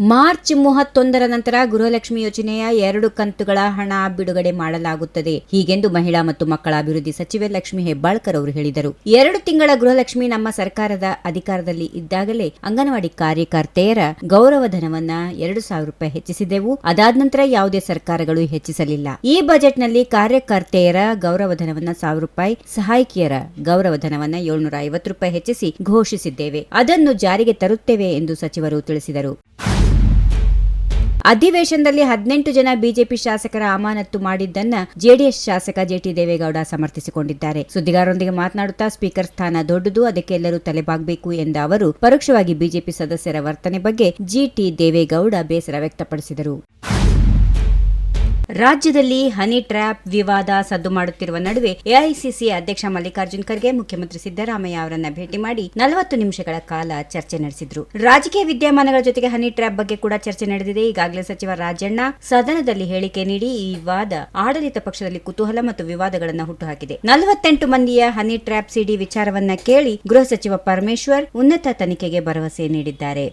March ಮೂವತ್ತೊಂದರ ನಂತರ ಗೃಹಲಕ್ಷ್ಮಿ ಯೋಜನೆಯ ಎರಡು ಕಂತುಗಳ ಹಣ ಬಿಡುಗಡೆ ಮಾಡಲಾಗುತ್ತದೆ. ಹೀಗೆಂದು ಮಹಿಳಾ ಮತ್ತು ಮಕ್ಕಳ ಅಭಿವೃದ್ಧಿ ಸಚಿವೆ ಲಕ್ಷ್ಮಿ ಹೆಬ್ಬಾಳ್ಕರ್ ಅವರು ಹೇಳಿದರು. ಎರಡು ತಿಂಗಳ ಗೃಹಲಕ್ಷ್ಮಿ ನಮ್ಮ ಸರ್ಕಾರದ ಅಧಿಕಾರದಲ್ಲಿ ಇದ್ದಾಗಲೇ ಅಂಗನವಾಡಿ ಕಾರ್ಯಕರ್ತೆಯರ ಗೌರವಧನವನ್ನ ಎರಡು ಸಾವಿರ ರೂಪಾಯಿ ಹೆಚ್ಚಿಸಿದೆವು. ಅದಾದ ನಂತರ ಯಾವುದೇ ಸರ್ಕಾರಗಳು ಹೆಚ್ಚಿಸಲಿಲ್ಲ. ಈ ಬಜೆಟ್ನಲ್ಲಿ ಕಾರ್ಯಕರ್ತೆಯರ ಗೌರವಧನವನ್ನ ಸಾವಿರ ರೂಪಾಯಿ, ಸಹಾಯಕಿಯರ ಗೌರವಧನವನ್ನ ಏಳ್ನೂರ ಐವತ್ತು ರೂಪಾಯಿ ಹೆಚ್ಚಿಸಿ ಘೋಷಿಸಿದ್ದೇವೆ. ಅದನ್ನು ಜಾರಿಗೆ ತರುತ್ತೇವೆ ಎಂದು ಸಚಿವರು ತಿಳಿಸಿದರು. ಅಧಿವೇಶನದಲ್ಲಿ ಹದಿನೆಂಟು ಜನ ಬಿಜೆಪಿ ಶಾಸಕರ ಅಮಾನತ್ತು ಮಾಡಿದ್ದನ್ನ ಜೆಡಿಎಸ್ ಶಾಸಕ ಜೆಟಿ ದೇವೇಗೌಡ ಸಮರ್ಥಿಸಿಕೊಂಡಿದ್ದಾರೆ. ಸುದ್ದಿಗಾರರೊಂದಿಗೆ ಮಾತನಾಡುತ್ತಾ ಸ್ಪೀಕರ್ ಸ್ಥಾನ ದೊಡ್ಡದು, ಅದಕ್ಕೆ ಎಲ್ಲರೂ ತಲೆಬಾಗಬೇಕು ಎಂದ ಅವರು ಪರೋಕ್ಷವಾಗಿ ಬಿಜೆಪಿ ಸದಸ್ಯರ ವರ್ತನೆ ಬಗ್ಗೆ ಜಿಟಿ ದೇವೇಗೌಡ ಬೇಸರ ವ್ಯಕ್ತಪಡಿಸಿದರು. ರಾಜ್ಯದಲ್ಲಿ ಹನಿ ಟ್ರ್ಯಾಪ್ ವಿವಾದ ಸದ್ದು ಮಾಡುತ್ತಿರುವ ನಡುವೆ ಎಐಸಿಸಿ ಅಧ್ಯಕ್ಷ ಮಲ್ಲಿಕಾರ್ಜುನ್ ಖರ್ಗೆ, ಮುಖ್ಯಮಂತ್ರಿ ಸಿದ್ದರಾಮಯ್ಯ ಅವರನ್ನ ಭೇಟಿ ಮಾಡಿ ನಲವತ್ತು ನಿಮಿಷಗಳ ಕಾಲ ಚರ್ಚೆ ನಡೆಸಿದ್ರು. ರಾಜಕೀಯ ವಿದ್ಯಮಾನಗಳ ಜೊತೆಗೆ ಹನಿ ಟ್ರ್ಯಾಪ್ ಬಗ್ಗೆ ಕೂಡ ಚರ್ಚೆ ನಡೆದಿದೆ. ಈಗಾಗಲೇ ಸಚಿವ ರಾಜಣ್ಣ ಸದನದಲ್ಲಿ ಹೇಳಿಕೆ ನೀಡಿ ಈ ವಾದ ಆಡಳಿತ ಪಕ್ಷದಲ್ಲಿ ಕುತೂಹಲ ಮತ್ತು ವಿವಾದಗಳನ್ನು ಹುಟ್ಟುಹಾಕಿದೆ. ನಲವತ್ತೆಂಟು ಮಂದಿಯ ಹನಿ ಟ್ರ್ಯಾಪ್ ಸಿಡಿ ವಿಚಾರವನ್ನ ಕೇಳಿ ಗೃಹ ಸಚಿವ ಪರಮೇಶ್ವರ್ ಉನ್ನತ ತನಿಖೆಗೆ ಭರವಸೆ ನೀಡಿದ್ದಾರೆ.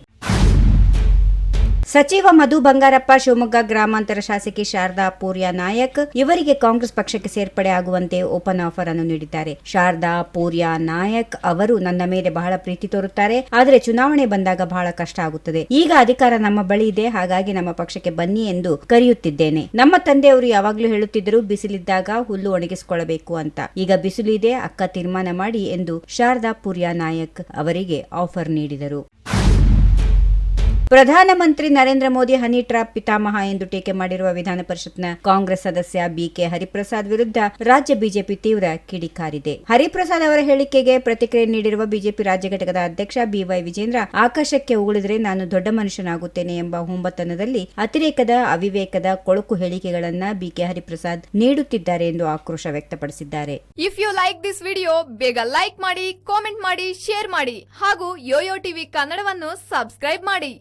ಸಚಿವ ಮಧು ಬಂಗಾರಪ್ಪ ಶಿವಮೊಗ್ಗ ಗ್ರಾಮಾಂತರ ಶಾಸಕಿ ಶಾರದಾ ಪೂರ್ಯ ನಾಯಕ್, ಇವರಿಗೆ ಕಾಂಗ್ರೆಸ್ ಪಕ್ಷಕ್ಕೆ ಸೇರ್ಪಡೆ ಆಗುವಂತೆ ಓಪನ್ ಆಫರ್ ಅನ್ನು ನೀಡಿದ್ದಾರೆ. ಶಾರದಾ ಪೂರ್ಯ ನಾಯಕ್ ಅವರು ನನ್ನ ಮೇಲೆ ಬಹಳ ಪ್ರೀತಿ ತೋರುತ್ತಾರೆ, ಆದರೆ ಚುನಾವಣೆ ಬಂದಾಗ ಬಹಳ ಕಷ್ಟ ಆಗುತ್ತದೆ. ಈಗ ಅಧಿಕಾರ ನಮ್ಮ ಬಳಿ ಇದೆ, ಹಾಗಾಗಿ ನಮ್ಮ ಪಕ್ಷಕ್ಕೆ ಬನ್ನಿ ಎಂದು ಕರೆಯುತ್ತಿದ್ದೇನೆ. ನಮ್ಮ ತಂದೆಯವರು ಯಾವಾಗಲೂ ಹೇಳುತ್ತಿದ್ದರು, ಬಿಸಿಲಿದ್ದಾಗ ಹುಲ್ಲು ಒಣಗಿಸಿಕೊಳ್ಳಬೇಕು ಅಂತ. ಈಗ ಬಿಸಿಲು ಅಕ್ಕ ತೀರ್ಮಾನ ಮಾಡಿ ಎಂದು ಶಾರದಾ ಪೂರ್ಯ ನಾಯಕ್ ಅವರಿಗೆ ಆಫರ್ ನೀಡಿದರು. ಪ್ರಧಾನಮಂತ್ರಿ ನರೇಂದ್ರ ಮೋದಿ ಹನಿ ಟ್ರಾಪ್ ಪಿತಾಮಹ ಎಂದು ಟೀಕೆ ಮಾಡಿರುವ ವಿಧಾನ ಪರಿಷತ್ನ ಕಾಂಗ್ರೆಸ್ ಸದಸ್ಯ ಬಿಕೆ ಹರಿಪ್ರಸಾದ್ ವಿರುದ್ಧ ರಾಜ್ಯ ಬಿಜೆಪಿ ತೀವ್ರ ಕಿಡಿಕಾರಿದೆ. ಹರಿಪ್ರಸಾದ್ ಅವರ ಹೇಳಿಕೆಗೆ ಪ್ರತಿಕ್ರಿಯೆ ನೀಡಿರುವ ಬಿಜೆಪಿ ರಾಜ್ಯ ಘಟಕದ ಅಧ್ಯಕ್ಷ ಬಿವೈ ವಿಜೇಂದ್ರ, ಆಕಾಶಕ್ಕೆ ಉಗುಳಿದ್ರೆ ನಾನು ದೊಡ್ಡ ಮನುಷ್ಯನಾಗುತ್ತೇನೆ ಎಂಬ ಹುಂಬತನದಲ್ಲಿ ಅತಿರೇಕದ ಅವಿವೇಕದ ಕೊಳಕು ಹೇಳಿಕೆಗಳನ್ನ ಬಿಕೆ ಹರಿಪ್ರಸಾದ್ ನೀಡುತ್ತಿದ್ದಾರೆ ಎಂದು ಆಕ್ರೋಶ ವ್ಯಕ್ತಪಡಿಸಿದ್ದಾರೆ. If you like this video ಬೇಗ ಲೈಕ್ ಮಾಡಿ ಕಾಮೆಂಟ್ ಮಾಡಿ ಶೇರ್ ಮಾಡಿ ಹಾಗೂ ಯೋಯೋ ಟಿವಿ ಕನ್ನಡವನ್ನು ಸಬ್ಸ್ಕ್ರೈಬ್ ಮಾಡಿ.